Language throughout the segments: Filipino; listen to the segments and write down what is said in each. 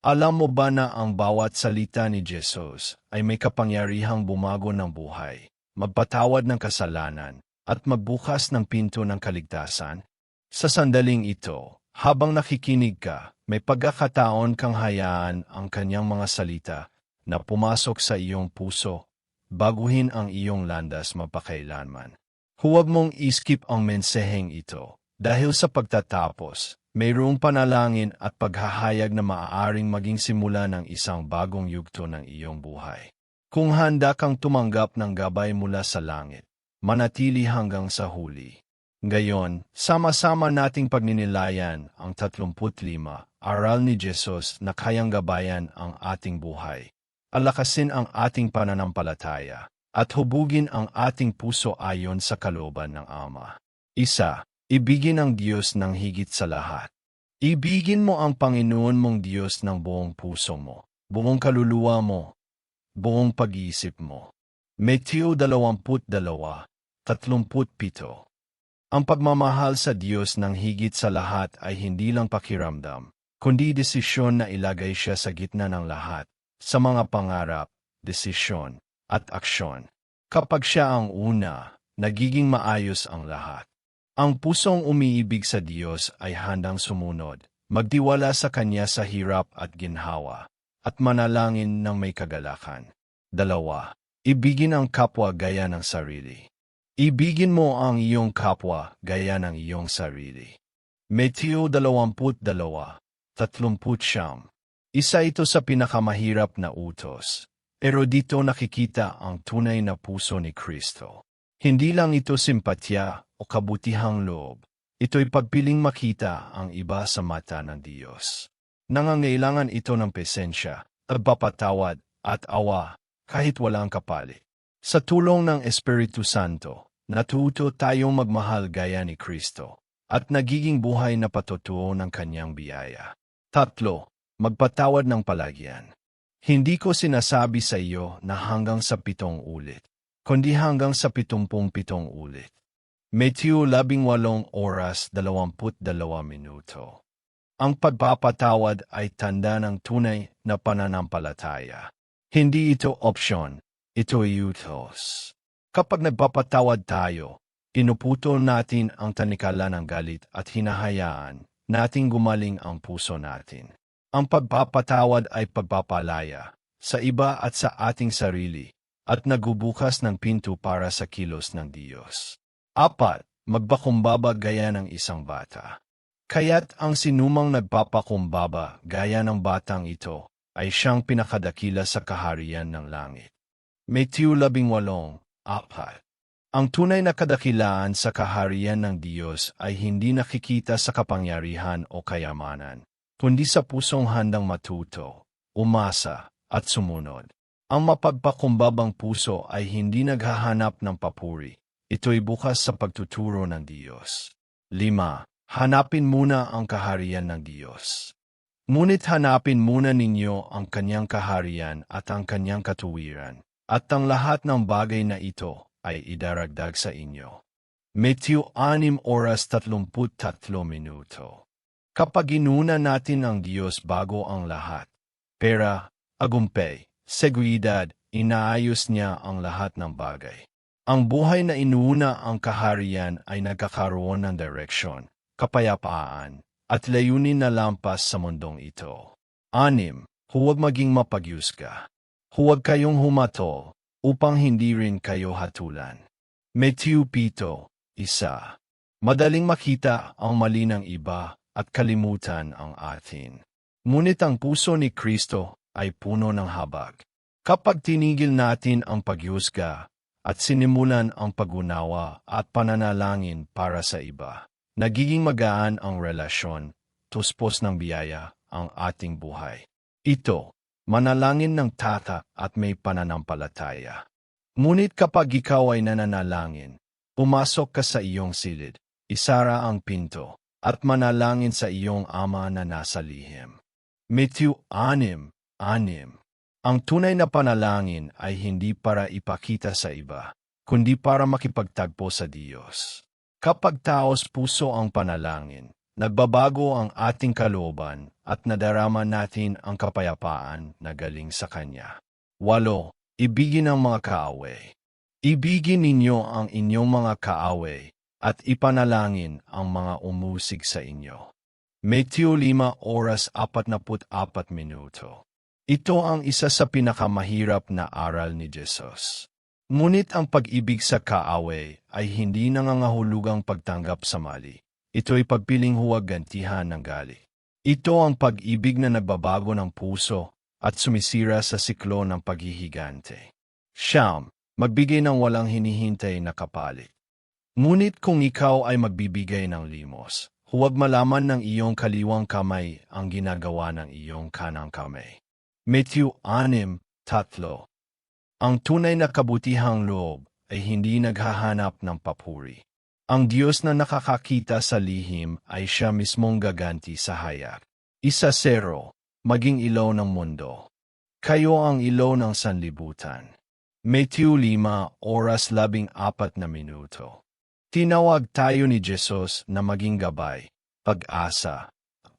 Alam mo ba na ang bawat salita ni Jesus ay may kapangyarihang bumago ng buhay, magpatawad ng kasalanan, at magbukas ng pinto ng kaligtasan? Sa sandaling ito, habang nakikinig ka, may pagkakataon kang hayaan ang kanyang mga salita na pumasok sa iyong puso, baguhin ang iyong landas mapakailanman. Huwag mong iskip ang menseheng ito, dahil sa pagtatapos, mayroong panalangin at paghahayag na maaaring maging simula ng isang bagong yugto ng iyong buhay. Kung handa kang tumanggap ng gabay mula sa langit, manatili hanggang sa huli. Ngayon, sama-sama nating pagninilayan ang 35 aral ni Jesus na kayang gabayan ang ating buhay. Alakasin ang ating pananampalataya at hubugin ang ating puso ayon sa kalooban ng Ama. Isa, Ibigin ang Diyos ng higit sa lahat. Ibigin mo ang Panginoon mong Diyos ng buong puso mo, buong kaluluwa mo, buong pag-iisip mo. Matthew 22, 37 Ang pagmamahal sa Diyos ng higit sa lahat ay hindi lang pakiramdam, kundi desisyon na ilagay siya sa gitna ng lahat, sa mga pangarap, desisyon, at aksyon. Kapag siya ang una, nagiging maayos ang lahat. Ang pusong umiibig sa Diyos ay handang sumunod, magdiwala sa Kanya sa hirap at ginhawa, at manalangin ng may kagalakan. Dalawa, ibigin ang kapwa gaya ng sarili. Ibigin mo ang iyong kapwa gaya ng iyong sarili. Matthew 22, 30 Isa ito sa pinakamahirap na utos, pero dito nakikita ang tunay na puso ni Kristo. Hindi lang ito simpatya o kabutihang loob. Ito'y pagpiling makita ang iba sa mata ng Diyos. Nangangailangan ito ng pesensya, pagpapatawad at awa kahit walang kapalit. Sa tulong ng Espiritu Santo, natuto tayong magmahal gaya ni Kristo at nagiging buhay na patutuo ng kanyang biyaya. Tatlo, magpatawad ng palagyan. Hindi ko sinasabi sa iyo na hanggang sa pitong ulit, kundi hanggang sa pitumpung pitong ulit. Matthew 18 oras 22 minuto. Ang pagpapatawad ay tanda ng tunay na pananampalataya. Hindi ito opsyon, ito utos. Kapag nagpapatawad tayo, inuputo natin ang tanikala ng galit at hinahayaan nating gumaling ang puso natin. Ang pagpapatawad ay pagpapalaya sa iba at sa ating sarili at nagubukas ng pinto para sa kilos ng Diyos. Apat, magpakumbaba gaya ng isang bata. Kaya't ang sinumang nagpapakumbaba gaya ng batang ito ay siyang pinakadakila sa kaharian ng langit. Matthew 18, apat. Ang tunay na kadakilaan sa kaharian ng Diyos ay hindi nakikita sa kapangyarihan o kayamanan, kundi sa pusong handang matuto, umasa, at sumunod. Ang mapagpakumbabang puso ay hindi naghahanap ng papuri, Ito'y bukas sa pagtuturo ng Diyos. Lima, hanapin muna ang kaharian ng Diyos. Ngunit hanapin muna ninyo ang kanyang kaharian at ang kanyang katuwiran, at ang lahat ng bagay na ito ay idaragdag sa inyo. Matthew 6 oras 33 minuto. Kapag inuna natin ang Diyos bago ang lahat, pera, agumpay, seguridad, inaayos niya ang lahat ng bagay. Ang buhay na inuuna ang kaharian ay nagkakaroon ng direksyon, kapayapaan, at layunin na lampas sa mundong ito. Anim, huwag maging mapagyusga. Huwag kayong humato upang hindi rin kayo hatulan. Matthew Pito, isa. Madaling makita ang mali ng iba at kalimutan ang atin. Ngunit ang puso ni Kristo ay puno ng habag. Kapag tinigil natin ang pagyusga, at sinimulan ang pagunawa at pananalangin para sa iba. Nagiging magaan ang relasyon, tuspos ng biyaya ang ating buhay. Ito, manalangin ng tatak at may pananampalataya. Ngunit kapag ikaw ay nananalangin, pumasok ka sa iyong silid, isara ang pinto, at manalangin sa iyong ama na nasa lihim. Matthew 6, 6 ang tunay na panalangin ay hindi para ipakita sa iba, kundi para makipagtagpo sa Diyos. Kapag taos puso ang panalangin, nagbabago ang ating kalooban at nadarama natin ang kapayapaan na galing sa Kanya. Walo, ibigin ang mga kaaway. Ibigin ninyo ang inyong mga kaaway at ipanalangin ang mga umusig sa inyo. Matthew 5 oras 44 minuto. Ito ang isa sa pinakamahirap na aral ni Jesus. Ngunit ang pag-ibig sa kaaway ay hindi nangangahulugang pagtanggap sa mali. Ito ay pagpiling huwag gantihan ng gali. Ito ang pag-ibig na nagbabago ng puso at sumisira sa siklo ng paghihigante. Siyam, magbigay ng walang hinihintay na kapalit. Ngunit kung ikaw ay magbibigay ng limos, Huwag malaman ng iyong kaliwang kamay ang ginagawa ng iyong kanang kamay. Matthew 6.3 Ang tunay na kabutihang loob ay hindi naghahanap ng papuri. Ang Diyos na nakakakita sa lihim ay siya mismong gaganti sa hayak. Isa zero, maging ilaw ng mundo. Kayo ang ilaw ng sanlibutan. Matthew 5, oras 14 na minuto. Tinawag tayo ni Jesus na maging gabay, pag-asa,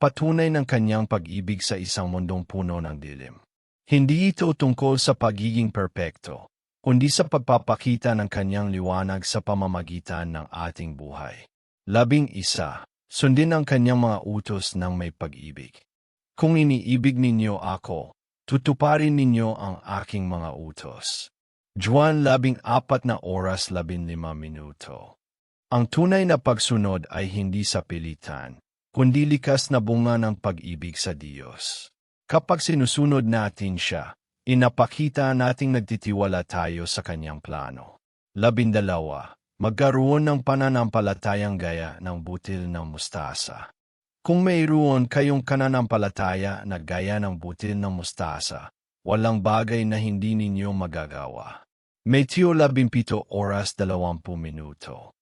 patunay ng kanyang pag-ibig sa isang mundong puno ng dilim. Hindi ito tungkol sa pagiging perpekto, kundi sa pagpapakita ng kanyang liwanag sa pamamagitan ng ating buhay. Labing isa, sundin ang kanyang mga utos ng may pag-ibig. Kung iniibig ninyo ako, tutuparin ninyo ang aking mga utos. Juan labing apat na oras labing lima minuto. Ang tunay na pagsunod ay hindi sa pilitan, kundi likas na bunga ng pag-ibig sa Diyos. Kapag sinusunod natin siya, inapakita nating nagtitiwala tayo sa kanyang plano. Labindalawa, magkaroon ng pananampalatayang gaya ng butil ng mustasa. Kung mayroon kayong kananampalataya na gaya ng butil ng mustasa, walang bagay na hindi ninyo magagawa. Matthew 17 oras 20 minuto.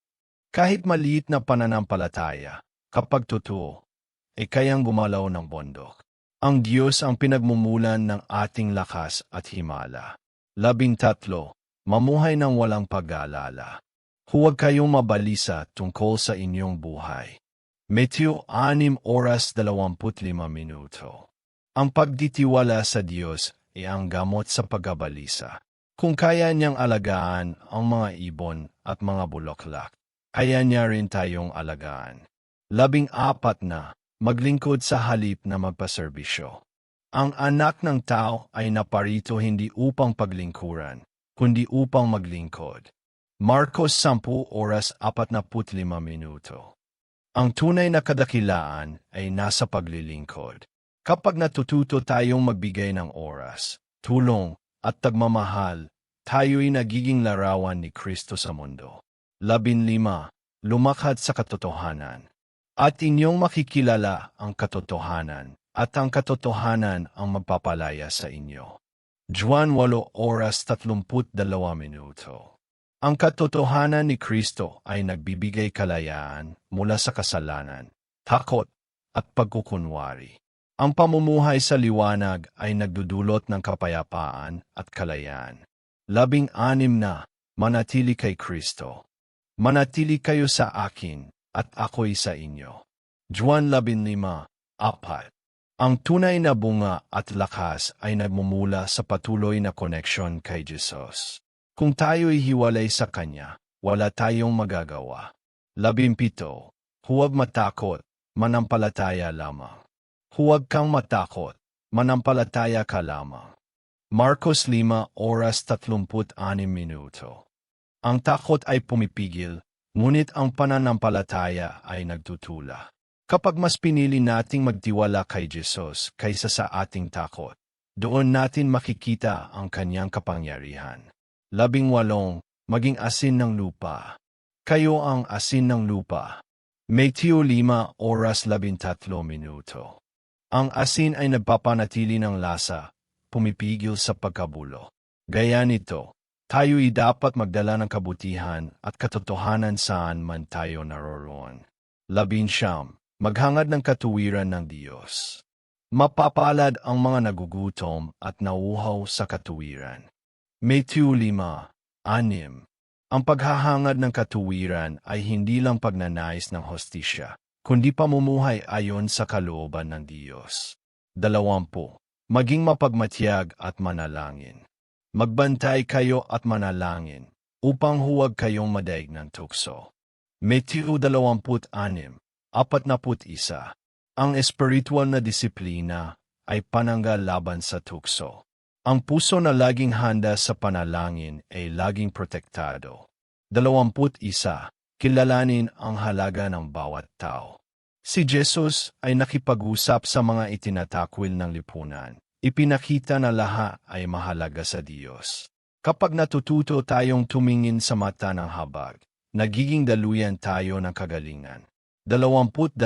Kahit maliit na pananampalataya, kapag totoo, ay kayang gumalaw ng bondok. Ang Diyos ang pinagmumulan ng ating lakas at himala. Labing tatlo, mamuhay ng walang pag-aalala. Huwag kayong mabalisa tungkol sa inyong buhay. Matthew 6 oras 25 minuto. Ang pagditiwala sa Diyos ay ang gamot sa pagabalisa. Kung kaya niyang alagaan ang mga ibon at mga bulaklak, kaya niya rin tayong alagaan. Labing apat na, maglingkod sa halip na magpaserbisyo. Ang anak ng tao ay naparito hindi upang paglingkuran, kundi upang maglingkod. Marcos 10 oras 45 minuto. Ang tunay na kadakilaan ay nasa paglilingkod. Kapag natututo tayong magbigay ng oras, tulong, at tagmamahal, tayo'y nagiging larawan ni Kristo sa mundo. Labinlima, lumakad sa katotohanan. At inyong makikilala ang katotohanan, at ang katotohanan ang magpapalaya sa inyo. Juan 8 oras 32 minuto. Ang katotohanan ni Kristo ay nagbibigay kalayaan mula sa kasalanan, takot, at pagkukunwari. Ang pamumuhay sa liwanag ay nagdudulot ng kapayapaan at kalayaan. Labing anim na, manatili kay Kristo. Manatili kayo sa akin, at ako'y sa inyo. Juan 15, apat. Ang tunay na bunga at lakas ay nagmumula sa patuloy na koneksyon kay Jesus. Kung tayo'y hiwalay sa Kanya, wala tayong magagawa. Labimpito, huwag matakot, manampalataya lamang. Huwag kang matakot, manampalataya ka lamang. Marcos 5 oras 36 minuto. Ang takot ay pumipigil, ngunit ang pananampalataya ay nagtutula. Kapag mas pinili nating magtiwala kay Jesus kaysa sa ating takot, doon natin makikita ang kanyang kapangyarihan. Labing walong, maging asin ng lupa. Kayo ang asin ng lupa. Matthew 5 oras 13 minuto. Ang asin ay nagpapanatili ng lasa, pumipigil sa pagkabulo. Gaya nito, Tayo'y dapat magdala ng kabutihan at katotohanan saan man tayo naroroon. Labinsyam, maghangad ng katuwiran ng Diyos. Mapapalad ang mga nagugutom at nauhaw sa katuwiran. Matthew 5, 6 Ang paghahangad ng katuwiran ay hindi lang pagnanais ng hostisya, kundi pamumuhay ayon sa kalooban ng Diyos. Dalawampu, maging mapagmatyag at manalangin. Magbantay kayo at manalangin, upang huwag kayong madaig ng tukso. Matthew 26, 41 Ang espiritual na disiplina ay pananggal laban sa tukso. Ang puso na laging handa sa panalangin ay laging protektado. 21. Kilalanin ang halaga ng bawat tao. Si Jesus ay nakipag-usap sa mga itinatakwil ng lipunan. Ipinakita na lahat ay mahalaga sa Diyos. Kapag natututo tayong tumingin sa mata ng habag, nagiging daluyan tayo ng kagalingan. 22.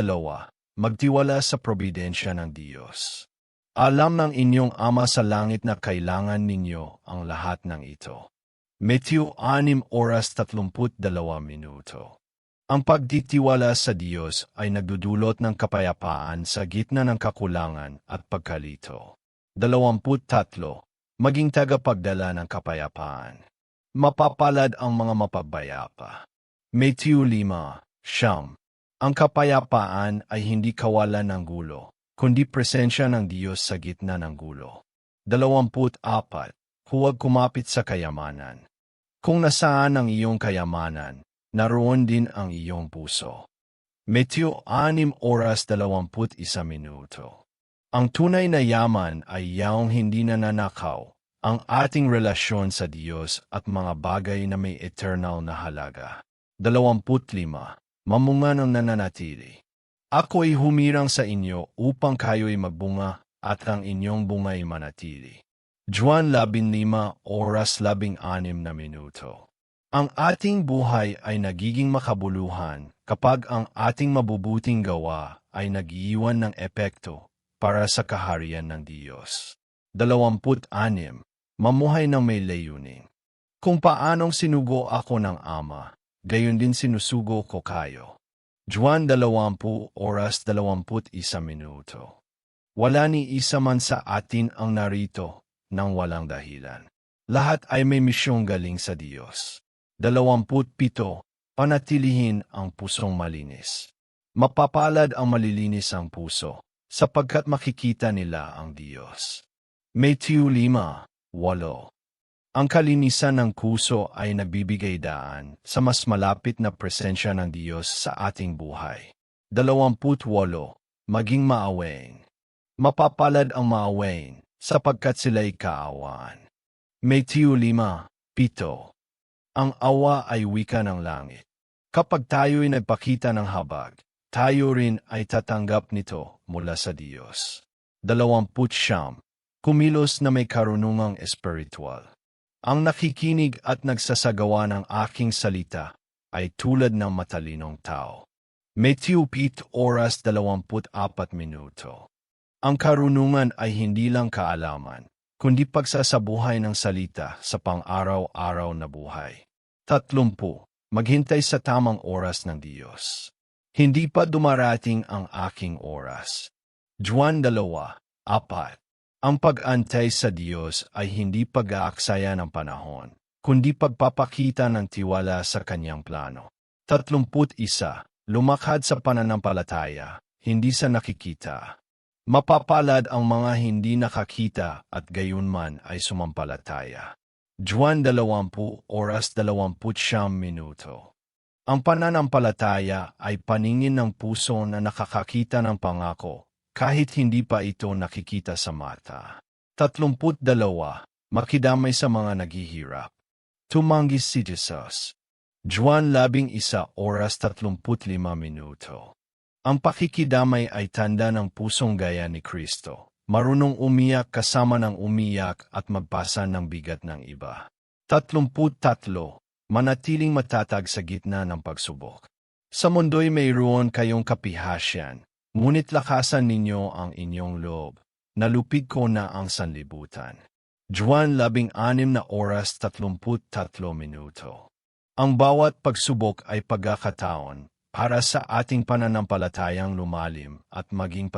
Magtiwala sa probidensya ng Diyos. Alam ng inyong Ama sa langit na kailangan ninyo ang lahat ng ito. Matthew 6 oras 32 minuto. Ang pagtitiwala sa Diyos ay nagdudulot ng kapayapaan sa gitna ng kakulangan at pagkalito. 23. Maging tagapagdala ng kapayapaan. Mapapalad ang mga mapagbayapa. Matthew 5, Siyam. Ang kapayapaan ay hindi kawalan ng gulo, kundi presensya ng Diyos sa gitna ng gulo. 24. Huwag kumapit sa kayamanan. Kung nasaan ang iyong kayamanan, naroon din ang iyong puso. Matthew 6 oras 21 minuto. Ang tunay na yaman ay yaong hindi nananakaw, ang ating relasyon sa Diyos at mga bagay na may eternal na halaga. 25. Mamunga ng nananatili. Ako ay humirang sa inyo upang kayo'y magbunga at ang inyong bungay manatili. Juan 15 oras 16 na minuto. Ang ating buhay ay nagiging makabuluhan kapag ang ating mabubuting gawa ay nagiiwan ng epekto para sa kaharian ng Diyos. 26. Mamuhay ng may layunin. Kung paanong sinugo ako ng Ama, gayon din sinusugo ko kayo. Juan 20 oras 21 minuto. Wala ni isa man sa atin ang narito ng walang dahilan. Lahat ay may misyong galing sa Diyos. 27. Panatilihin ang pusong malinis. Mapapalad ang malilinis ang puso, sapagkat makikita nila ang Diyos. Matthew 5, 8 Ang kalinisan ng puso ay nagbibigay daan sa mas malapit na presensya ng Diyos sa ating buhay. 28. Maging maawain. Mapapalad ang maawain sapagkat sila'y kaawaan. Matthew 5, 7 Ang awa ay wika ng langit. Kapag tayo'y nagpakita ng habag, tayo rin ay tatanggap nito mula sa Diyos. Dalawamput siyam, kumilos na may karunungang espiritual. Ang nakikinig at nagsasagawa ng aking salita ay tulad ng matalinong tao. Matthew 8 oras 24 minuto. Ang karunungan ay hindi lang kaalaman, kundi pagsasabuhay ng salita sa pang-araw-araw na buhay. Tatlumpu, maghintay sa tamang oras ng Diyos. Hindi pa dumarating ang aking oras. Juan 2, apat. Ang pag-antay sa Diyos ay hindi pag-aaksaya ng panahon, kundi pagpapakita ng tiwala sa kanyang plano. Tatlumput isa, lumakad sa pananampalataya, hindi sa nakikita. Mapapalad ang mga hindi nakakita at gayunman ay sumampalataya. Juan 20 oras 20 minuto. Ang pananampalataya ay paningin ng puso na nakakakita ng pangako kahit hindi pa ito nakikita sa mata. 32. Makidamay sa mga naghihirap. Tumanggis si Jesus. Juan 11 oras 35 minuto. Ang pakikidamay ay tanda ng pusong gaya ni Kristo, marunong umiyak kasama ng umiyak at magpasa ng bigat ng iba. Tatlumput tatlo, manatiling matatag sa gitna ng pagsubok. Sa mundo'y mayroon kayong kapihasyan, ngunit lakasan ninyo ang inyong loob. Nalupig ko na ang sanlibutan. Juan 16 na oras 33 minuto. Ang bawat pagsubok ay pagkakataon para sa ating pananampalatayang lumalim at maging.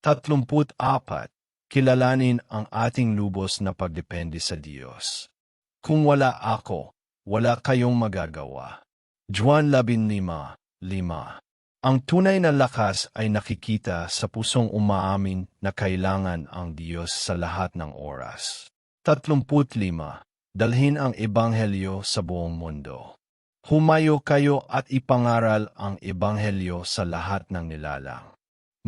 Tatlumput apat, kilalanin ang ating lubos na pagdepende sa Diyos. Kung wala ako, wala kayong magagawa. Juan 15, 5 Ang tunay na lakas ay nakikita sa pusong umaamin na kailangan ang Diyos sa lahat ng oras. 35. Dalhin ang Ebanghelyo sa buong mundo. Humayo kayo at ipangaral ang Ebanghelyo sa lahat ng nilalang.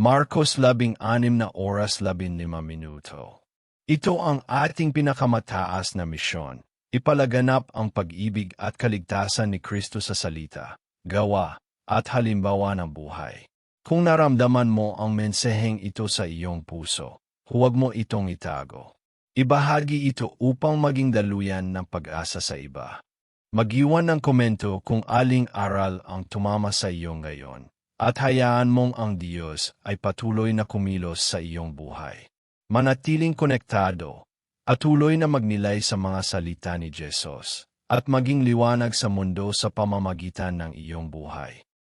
Marcos 16 na oras 15 minuto. Ito ang ating pinakamataas na misyon. Ipalaganap ang pag-ibig at kaligtasan ni Kristo sa salita, gawa, at halimbawa ng buhay. Kung naramdaman mo ang mensaheng ito sa iyong puso, huwag mo itong itago. Ibahagi ito upang maging daluyan ng pag-asa sa iba. Magiwan ng komento kung aling aral ang tumama sa iyo ngayon, at hayaan mong ang Diyos ay patuloy na kumilos sa iyong buhay. Manatiling konektado, at tuloy na magnilay sa mga salita ni Jesus, at maging liwanag sa mundo sa pamamagitan ng iyong buhay.